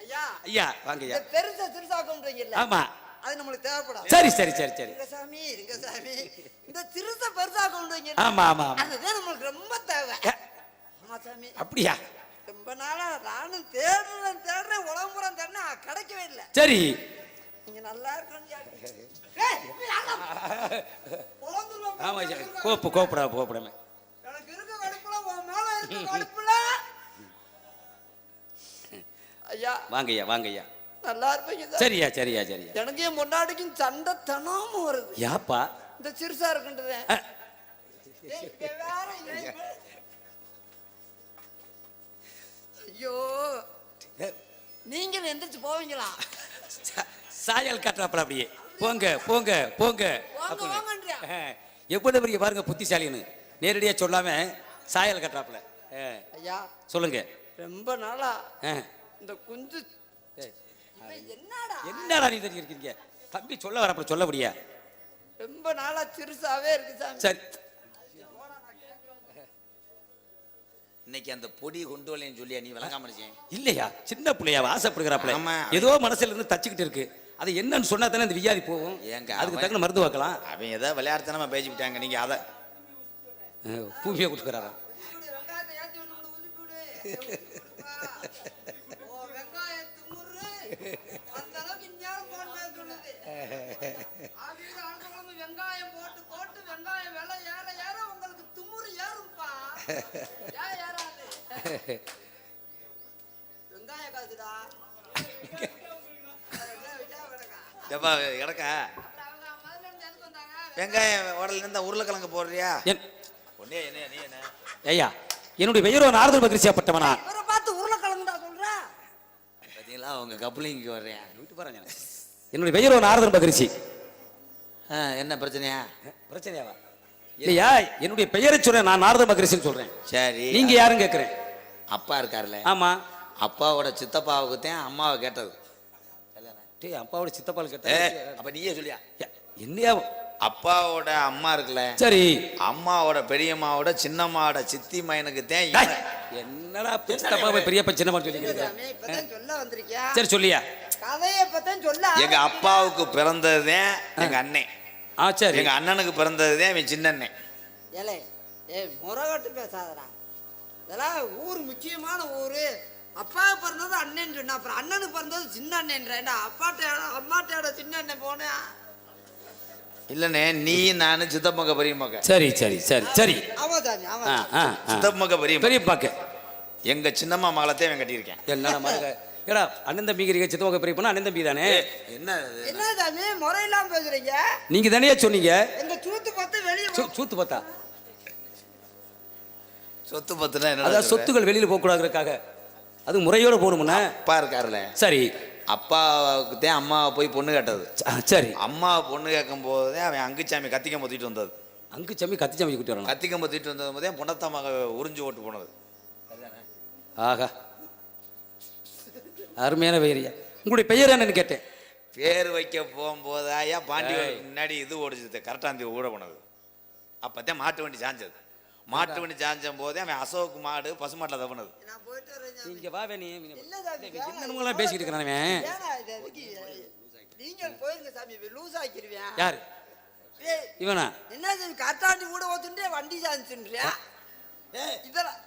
ஐயா ஐயா வாங்க ஐயா. பெருசா சிறுசாக்குன்றீங்கல்ல ஆமா. அது நம்மளுக்கு தேவைப்படாது சரி சரி சரி சரி. இருங்க சாமி இருங்க சாமி. இந்த சிறுச பெருசாக்குன்றீங்க ஆமா ஆமா ஆமா. அதுதான் நம்மளுக்கு ரொம்ப தேவை. ஆமா சாமி. அப்படியா? ரொம்ப நாளா நானும் தேடுறேன் தேடுறேன் உலகம்புறம் தேடுறேன் கிடைக்கவே இல்லை. சரி. நீங்க நல்லா இருக்கணும் ஆமா கோப்பு கோப்படா கோப்படாம எனக்கு இருக்க கடுப்புல உன் மேல இருக்க கடுப்புல ஐயா வாங்க ஐயா வாங்க ஐயா நல்லா இருப்பீங்க சார். சரியா சரியா சரியா எனக்கு என் பொண்டாட்டிக்கும் சண்டை தனாம வருது. யாப்பா? இந்த சிறுசா இருக்குன்றது. ஐயோ. நீங்க எந்திரிச்சு போவீங்களா? சாயல் காட்டுறாப்புல அப்படியே. போங்க போங்க போங்க. எவ்வளவு பெரிய பாருங்க புத்திசாலின்னு. நேரடியா சொல்லாம சாயல் கட்டுறாப்புல. ஐயா. சொல்லுங்க. ரொம்ப நாளா. இந்த குஞ்சு. என்னடா? என்னடா நீ தெரிஞ்சிருக்கீங்க? தம்பி சொல்ல வரப்ப சொல்ல முடியா ரொம்ப நாளா சிறுசாவே இருக்கு சாமி. சரி. இன்னைக்கு அந்த பொடி கொண்டு வரலன்னு சொல்லி நீ விளங்காம இருக்கேன் இல்லையா? சின்ன பிள்ளையா ஆசைப்படுகிறாப்புல. ஆமா. ஏதோ மனசுல இருந்து தச்சுக்கிட்டு இருக்கு. அது என்னன்னு சொன்னா தானே இந்த வியாதி போகும். ஏங்க, அதுக்கு தக்கன மருந்து வைக்கலாம். அவன் ஏதோ விளையாடுத்தனமா பேசிவிட்டாங்க. நீங்க அதை பூமியை கொடுக்குறாரா வெங்காயத்தை ஏத்தி விட்டு விடு, உதுப்பி விடு. ஓ, வெங்காயம் திமுரு. அந்த அளவுக்கு இந்நேரம் போன் பேச சொல்லுது. ஆவியில அடுத்த கிழமை வெங்காயம் போட்டு போட்டு வெங்காயம் விலை ஏற ஏற உங்களுக்கு திமுரு ஏறும்பா. ஏன் ஏறாது? வெங்காய காசுடா. அதை விட்டா கிடக்கா. எப்பா கிடக்கா அவங்க? வெங்காயம் உடல இருந்தா உருளைக்கிழங்கு போடுறியா? ஒன்னே என்ன நீ என்ன? ஐயா என்னுடைய பெயரோ நாரதர் பகிர்ச்சியாப்பட்டவனா இவரை பார்த்து உருளைக்கிழங்குடா சொல்ற? பார்த்தீங்களா உங்க கப்ளிங்க்கு வர்றேன். விட்டு பாருங்க. என்னுடைய பெயரோ நாரதர் பகிர்ச்சி ஆ, என்ன பிரச்சனையா? பிரச்சனையாவா? இல்லையா என்னுடைய பெயரை சொல்றேன் நான் நாரத மகரிஷின்னு சொல்றேன். சரி. நீங்க யாரும் கேட்கிறேன் அப்பா இருக்காருல்ல. ஆமா. அப்பாவோட சித்தப்பாவுக்கு தான் அம்மாவை கேட்டது. டேய் அப்பாவோட சித்தப்பால் ஏ கேட்ட அப்ப நீயே சொல்லியா? என்னையா? அப்பாவோட அம்மா இருக்குல்ல. சரி. அம்மாவோட பெரியம்மாவோட சின்னம்மாவோட சித்தி மயனுக்கு தான். என்னடா சித்தப்பா பெரியப்பா இப்பதான் சொல்ல வந்திருக்கியா? சரி சொல்லியா? கதையை இப்பதான் சொல்ல எங்க அப்பாவுக்கு பிறந்தது எங்க அண்ணன் ஆ சரி. எங்க அண்ணனுக்கு பிறந்தது தான் இவன் சின்ன அண்ணன் ஏலே ஏ முறகட்டு பேசாதடா. இதெல்லாம் ஊர் முக்கியமான ஊர். அப்பா பிறந்தது அண்ணன் சொன்னா அப்புறம் அண்ணனுக்கு பிறந்தது சின்ன அண்ணன்றேன்டா அப்பாட்ட அம்மாட்டோட சின்ன அண்ணன் போனேன் இல்லண்ணே நீ நானு சித்தப்பங்க பெரியம்மாக்க. சரி சரி சரி சரி. ஆமா சாமி ஆ. சித்தப்பங்க பெரியம்மா. பெரியப்பாக்கு. எங்க சின்னம்மா மகளத்தையும் அவன் கட்டியிருக்கேன். என்னடா மாதிரி ஏடா அண்ணன் தம்பிங்கிறீங்க சித்தப்பா பெரியப்பா அண்ணன் தம்பி தானே? என்ன? என்ன சாமி முறையெல்லாம் பேசுறீங்க? நீங்க தானே சொன்னீங்க? எங்க சூத்து பார்த்து வெளியே சூ- சூத்து பார்த்தா சொத்து பத்துனா என்ன அதாவது சொத்துக்கள் வெளியில போக கூடாதுக்காக அது முறையோட போகணும்னா? அப்பா இருக்காருல்ல. சரி. அப்பாவுக்கு தான் அம்மாவை போய் பொண்ணு கேட்டது. சரி. அம்மா பொண்ணு கேட்கும் போதே அவன் அங்குச்சாமி கத்திக்கம் பொத்திட்டு வந்தது. அங்கு சம்மி கத்தி சம்மி குட்டி வரலாம் கத்திக்கம் பொத்திட்டு வந்தது போதே பொண்ணத்தா மக உறிஞ்சு ஓட்டு போனது. ஆகா அருமையான பெயரியா. உங்களுடைய பெயர் என்னன்னு கேட்டேன். பேர் வைக்க போகும்போதாயா பாண்டி ஏய். முன்னாடி இது ஓடிச்சது கரெக்டாந்தி ஊட போனது. அப்பதான் மாட்டு வண்டி சாஞ்சது. மாட்டு வண்டி சாஞ்சும் போதே அவன் அசோக் மாடு பசுமாட்டில் சாமி. இங்க வா வேணி. இல்ல சாமி என்னென்னமோலாம் பேசிக்கிட்டு இருக்கிறான்? நீங்கள் போயிருங்க சாமி லூஸ் ஆக்கிடுவேன். யாரு? ஏய், இவனா? என்ன சாமி காட்டாண்டி கூட ஓத்துட்டே வண்டி சாஞ்சுன்றியா? இதெல்லாம்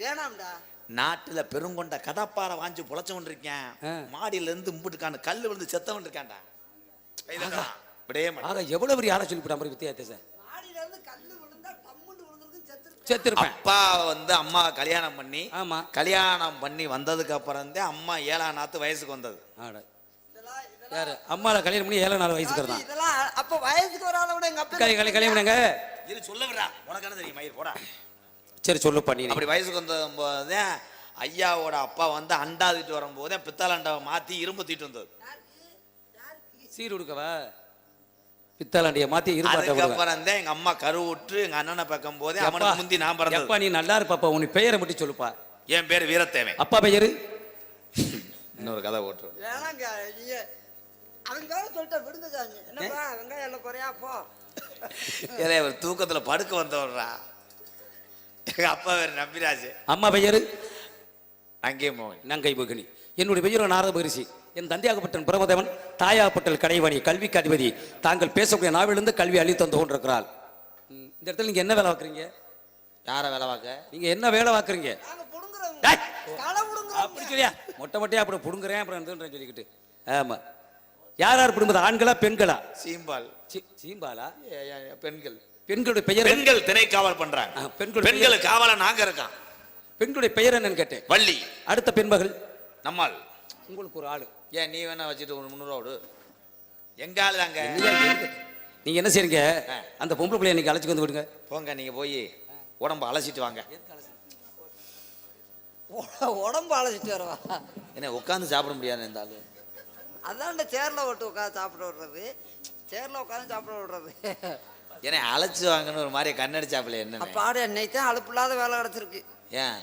வேணாம்டா. நாட்டுல பெருங்கொண்ட கடப்பாறை வாங்கி புழைச்சவன் இருக்கேன் ஆ. மாடியில இருந்து இம்புட்டுக்கான கல் விழுந்து செத்தவன் இருக்கான்டா. ஆக. எவ்வளவு பெரிய ஆளை சொல்லி மாதிரி வித்தியாசத்தை சார் அப்பா வந்து அம்மா கல்யாணம் பண்ணி ஆமா. கல்யாணம் பண்ணி வந்ததுக்கு அப்புறம் தான் அம்மா ஏழாம் நாத்து வயசுக்கு வந்தது. யாரு? அம்மால கல்யாணம் பண்ணி ஏழு நாலு வயசுக்கு தான் இதெல்லாம் அப்ப வயசுக்கு வராத விட எங்க அப்பா கல்யாணம் பண்ணுங்க. இது சொல்ல விடா உனக்கு என்ன தெரியும்? மயிர் போடா. சரி சொல்லு பண்ணி அப்படி வயசுக்கு வந்த போதே ஐயாவோட அப்பா வந்து அண்டா தூக்கிட்டு வரும்போதே பித்தளை அண்டாவை மாத்தி இரும்பு தூக்கிட்டு வந்தது. சீர் கொடுக்கவா பித்தாலாண்டிய மாத்தி அதுக்கப்புறம் தான் எங்க அம்மா கருவுற்று எங்க அண்ணனை பார்க்கும் போதே அவனுக்கு முந்தி நான் எப்பா பிறந்தது நீ நல்லா இருப்பாப்பா உன் பெயரை மட்டும் சொல்லுப்பா. என் பேர் வீரத்தேவன். அப்பா பெயரு? இன்னொரு கதை அவன் வேற சொல்லிட்ட விடுங்க என்னப்பா வெங்காயம் எல்லாம் குறையா போ. ஏலே அவர் தூக்கத்துல படுக்க வந்தவர்றா. எங்க அப்பா பேர் நம்பிராஜ். அம்மா பெயரு? அங்கேயே மோகன் நங்கை மோகினி என்னுடைய பெயரோ நாரத மகரிஷி என் தந்தையாகப்பட்டன் பிரமதேவன் தாயாகப்பட்டல் கடைவாணி கல்விக்கு அதிபதி. தாங்கள் பேசக்கூடிய நாவிலிருந்து கல்வி அள்ளி தந்து கொண்டிருக்கிறாள். ம், இந்த இடத்துல நீங்க என்ன வேலை பார்க்குறீங்க? யாரை வேலை பார்க்க? நீங்க என்ன வேலை பார்க்குறீங்க? நாங்க அப்படி சொல்லியா? மொட்டை மொட்டையா அப்புறம் புடுங்குறேன் அப்புறம் சொல்லிக்கிட்டு. ஆமா. யார் யார் பிடுங்குது ஆண்களா பெண்களா? சீம்பால். சீ- சீம்பாலா? பெண்கள். பெண்களுடைய பெயர்? பெண்கள் திணை காவல் பண்றாங்க பெண்கள் பெண்களுக்கு காவலா நாங்க இருக்கோம். பெண்களுடைய பெயர் என்னன்னு கேட்டேன். வள்ளி. அடுத்த பெண்மகள். நம்மால். உங்களுக்கு ஒரு ஆளு. ஏன் நீ வேணா வச்சுட்டு ஒரு முந்நூறுவா விடு எங்க ஆளு தாங்க நீங்க என்ன செய்றீங்க. அந்த பொம்பளை பிள்ளைய நீங்க அழைச்சி வந்து விடுங்க. போங்க நீங்க போய் உடம்ப அலசிட்டு வாங்க. உட- உடம்பு அழைச்சிட்டு வரவா? என்ன உட்காந்து சாப்பிட முடியாது இந்த ஆளு. அதான் இந்த சேர்ல ஓட்டு உட்காந்து சாப்பிட விடுறது. சேர்ல உட்காந்து சாப்பிட விடுறது. ஏன்னா அழைச்சு வாங்கன்னு ஒரு மாதிரி கண்ணடிச்சாப்பில என்ன அப்பாடு என்னைக்கு தான் அலுப்பு இல்லாத வேலை கிடச்சிருக்கு. ஏன்?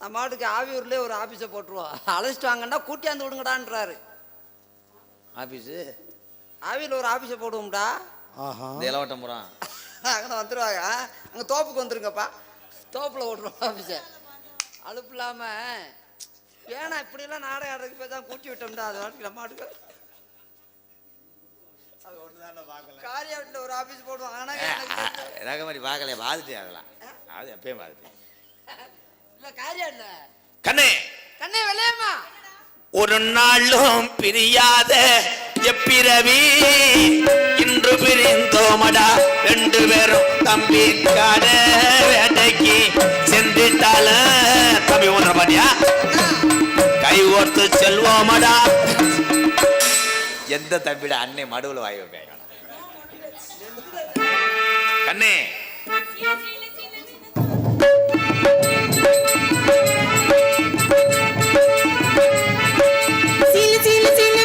நம்ம மாட்டுக்கு ஆவியூர்லேயே ஒரு ஆஃபீஸை போட்டுருவோம். அழைச்சிட்டு வாங்கன்னா கூட்டியாந்து விடுங்கடான்றாரு. ஆபீஸு ஆவியில் ஒரு ஆஃபீஸை போடுவோம்டா. இந்த இளவட்டம்புறம் அங்கே வந்துடுவாங்க அங்கே தோப்புக்கு வந்துருங்கப்பா. தோப்பில் ஓட்டுருவோம் ஆஃபீஸை அலுப்பு இல்லாமல் ஏன்னா இப்படியெல்லாம் நாடகம் ஆடுறதுக்கு போய் தான் கூட்டி விட்டோம்டா. அது வாட்டுக்கு நம்ம மாட்டுக்கு. ஒரு ஆஃபீஸ் ஆனால் அதெல்லாம். அது எப்பயும் இல்லை கண்ணே! கண்ணே நாளும் பிரியாத எப்பிரவி இன்று பிரிந்தோமடா ரெண்டு பேரும் தம்பி காட வேட்டைக்கு சென்றிட்டால தம்பி ஒன்ற பாட்டியா கை ஓர்த்து செல்வோமடா. எந்த தம்பிட அன்னை மடுவில் வாய் வைப்பேன் கண்ணே. சிலு சிலு சிலுவென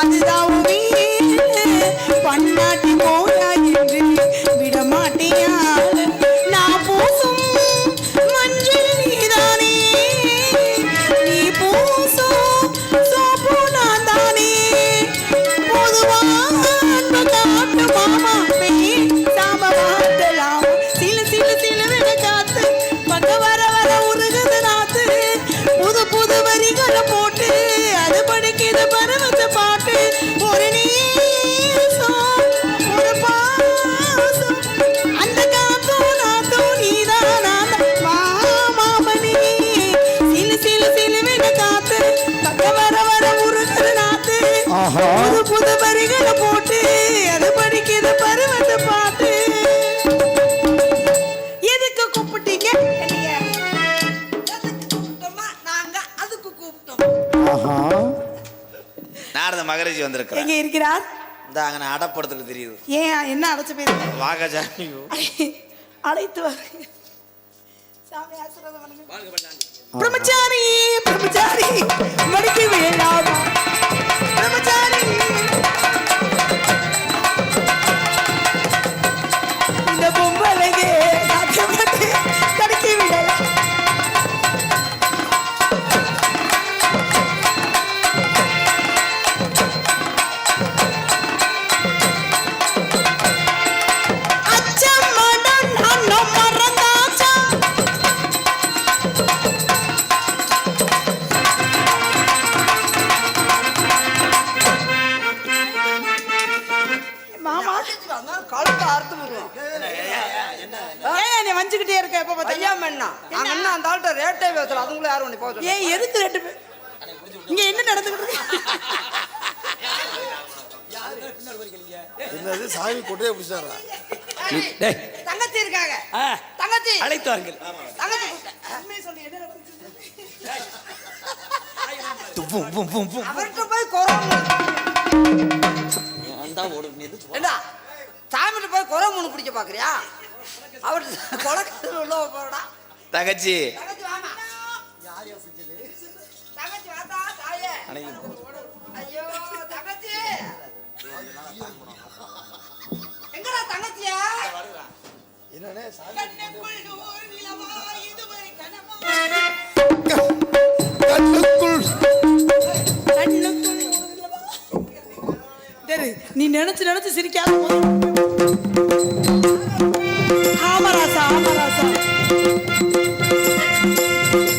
அதுதான் உன் வீடு இருக்கிறார் எங்க இருக்கிறார்? இந்த அங்கே அடப்படுத்துக்கு தெரியுது. ஏன் என்ன அடைச்சு போயிருக்கு? வாங்க சாமி அழைத்து வாங்க சாமி பிரம்மச்சாரி பிரம்மச்சாரி மடிக்கு வேண்டாம் பிரம்மச்சாரி தங்கச்சி. இருக்காங்க. தங்கச்சி. அழைத்து வாருங்கள். அவர்கிட்ட போய் சாமிகிட்ட போய் குறை மூணு பிடிக்க பாக்குறியா? அவர்கிட்ட கொலக்கத்தில் உள்ள போறடா. தங்கச்சி. ஐயோ தங்கச்சி. எங்கடா தங்கச்சியா. சாமி கண்ணுக்குள். நீ நினைச்சு நினைச்சு சிரிக்காத. ஆமராசா ஆமராசா.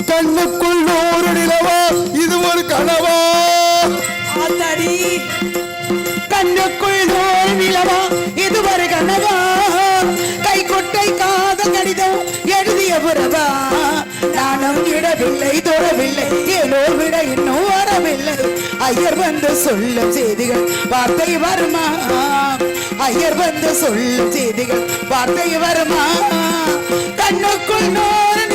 கண்ணுக்குள் நூறு நிலவா இது ஒரு கனவா? ஆத்தாடி. கண்ணுக்குள் நூறு நிலவா இது ஒரு கை கொட்டை காத கடிதம் எழுதிய புறவா நானும் இடவில்லை தொடவில்லை ஏனோ விட இன்னும் வரவில்லை. ஐயர் வந்து சொல்லும் செய்திகள் வார்த்தை வருமா? ஐயர் வந்து சொல்லும் செய்திகள் வார்த்தை வருமா? கண்ணுக்குள் நூறு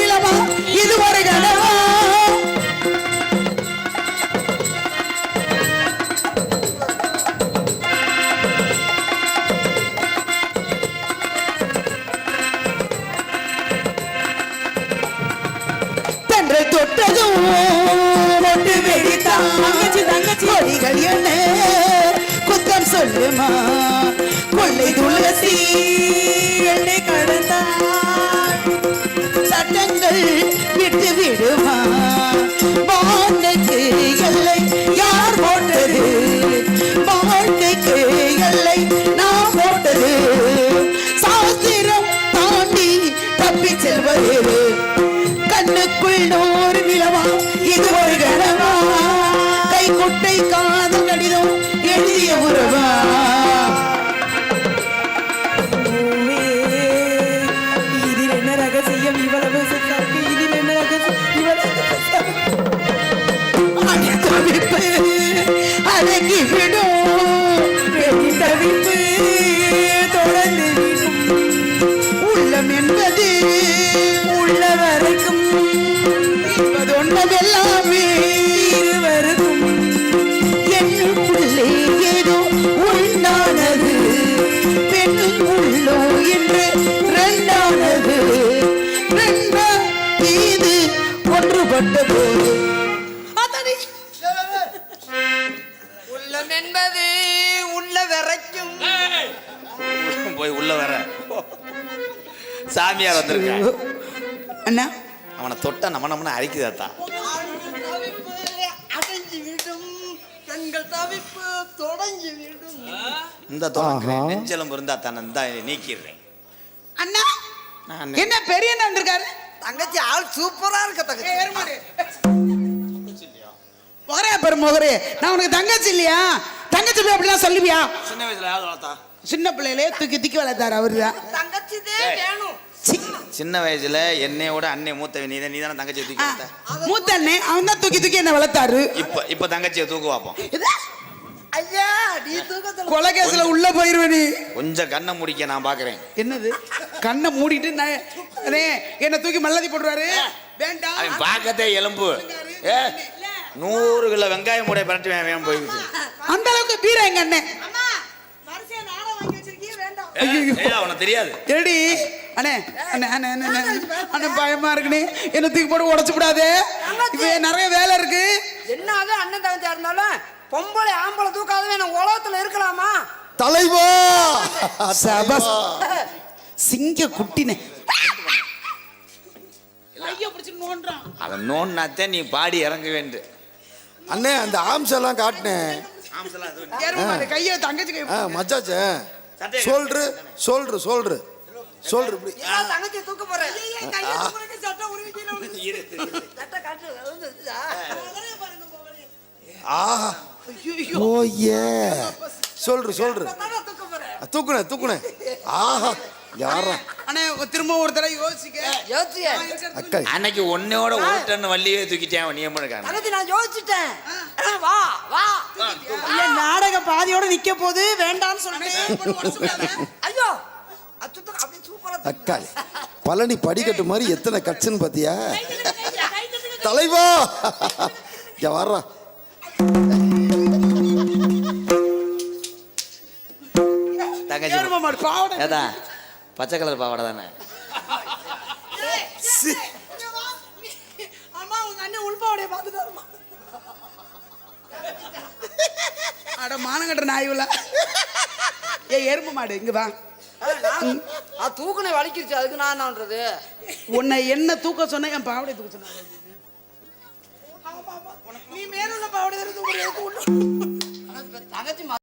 சொல்லுமா கொள்ளை துளசி என்னை கடந்தார் சட்டங்கள் விட்டு விடுமா? வாழ்க்கைக்கு எல்லை யார் போட்டது? வாழ்க்கைக்கு எல்லை நான் போட்டது. சாஸ்திரம் தாண்டி தப்பி செல்வது. கண்ணுக்குள் நூறு நிலவா இது ஒரு கனவா? கை குட்டை காதல் கடிதம் எழுதிய உறவா? இதில் என்ன ரகசியம்? இவ்வளவு இதில் என்ன ரகசியம்? இவ்வளவு அடி தவிப்பு தொடர்ந்து உள்ளம் என்பது உள்ள வரைக்கும் என்பது ஒன்றதெல்லாமே. அண்ணா? அவனை தொட்டா நம்ம தொடங்கி விடும் இந்த தொலை நெஞ்செலும்பு இருந்தா தானே இந்த நீக்கிடுறேன். அண்ணா நான் என்ன? பெரிய அண்ணா வந்திருக்காரு? தங்கச்சி ஆள் சூப்பரா இருக்க தங்கச்சி. முகரே பெரு முகரே. நான் உனக்கு தங்கச்சி இல்லையா? தங்கச்சி போய் அப்படிலாம் சொல்லுவியா? சின்ன வயசுல சின்ன பிள்ளையிலே தூக்கி தூக்கி வளர்த்தாரு அவரு தான் தங்கச்சி வேணும். சின்ன வயசுல என்னையோட அண்ணே மூத்தவன் நீ நீ தானே தங்கச்சியை தூக்கி வளர்த்த? மூத்த அண்ணே அவன் தான் தூக்கி தூக்கி என்ன வளர்த்தாரு. இப்ப இப்ப தங்கச்சியை தூக்கு இது ஐயா நீ தூக்கத்துல கொலை கேஸ்ல உள்ள போயிருவ நீ. கொஞ்சம் கண்ணை முடிக்க நான் பாக்குறேன். என்னது? கண்ணை மூடிட்டு நான் அண்ணே, என்ன தூக்கி மல்லதி போடுறாரு வேண்டாம் அவன் பார்க்கத்தே எலும்பு. ஏ நூறு கிலோ வெங்காயம் மூடைய பரட்டி வேன் போயிடுச்சு அந்த அளவுக்கு பீரா எங்க அண்ணன் ஏய், அவனுக்கு தெரியாது. ஏடி அண்ணே அண்ணே அண்ணே அண்ணே அண்ணே, அண்ணே பயமா இருக்குனே என்ன தூக்கி போட்டு உடச்சு விடாதே. இப்ப நிறைய வேலை இருக்கு. என்னது அண்ணன் தங்கச்சியா இருந்தாலும் பொம்பளை ஆம்பளை தூக்காதவே நான் உலகத்துல இருக்கலாமா? தலைவா! சபஸ் சிங்க குட்டினே. அவன் நோன்னாத்தே நீ பாடி இறங்க வேண்டு அண்ணே அந்த ஆம்ஸ் எல்லாம் காட்டினேன் கையை தங்கச்சி மச்சாச்சே. சொல்று சொல்று சொல்று. சொல்று இப்படி. ஏன் தங்கச்சி தூக்க போறேன் சொல்று சொல்று. தூக்குனே தூக்குனே. ஆஹா யாரா? அண்ணே திரும்ப ஒரு தடவை யோசிக்க அக்கா. அன்னைக்கு ஒன்னோட ஒரு டன் வள்ளியே தூக்கிட்டேன் நீ என்ன இருக்காங்க தங்கச்சி நான் யோசிச்சுட்டேன். வா வா. இல்ல நாடக பாதியோட நிக்க போது வேண்டாம்னு சொல்லிட்டு அக்கா பழனி படிக்கட்டு மாதிரி எத்தனை கட்சுன்னு பாத்தியா? தலைவா! இங்க வர்றா தங்கச்சி. பச்சை கலர் பாவாடை தானே? அட மானங்கட்ட நாயுல ஏ எருமை மாடு இங்க வா. ஆ தூக்குனை வலிக்கிருச்சு அதுக்கு நான் என்னன்றது? உன்னை என்ன தூக்க சொன்ன என் பாவடை தூக்க சொன்ன நீ மேல உள்ள பாவடை தூக்க தங்கச்சி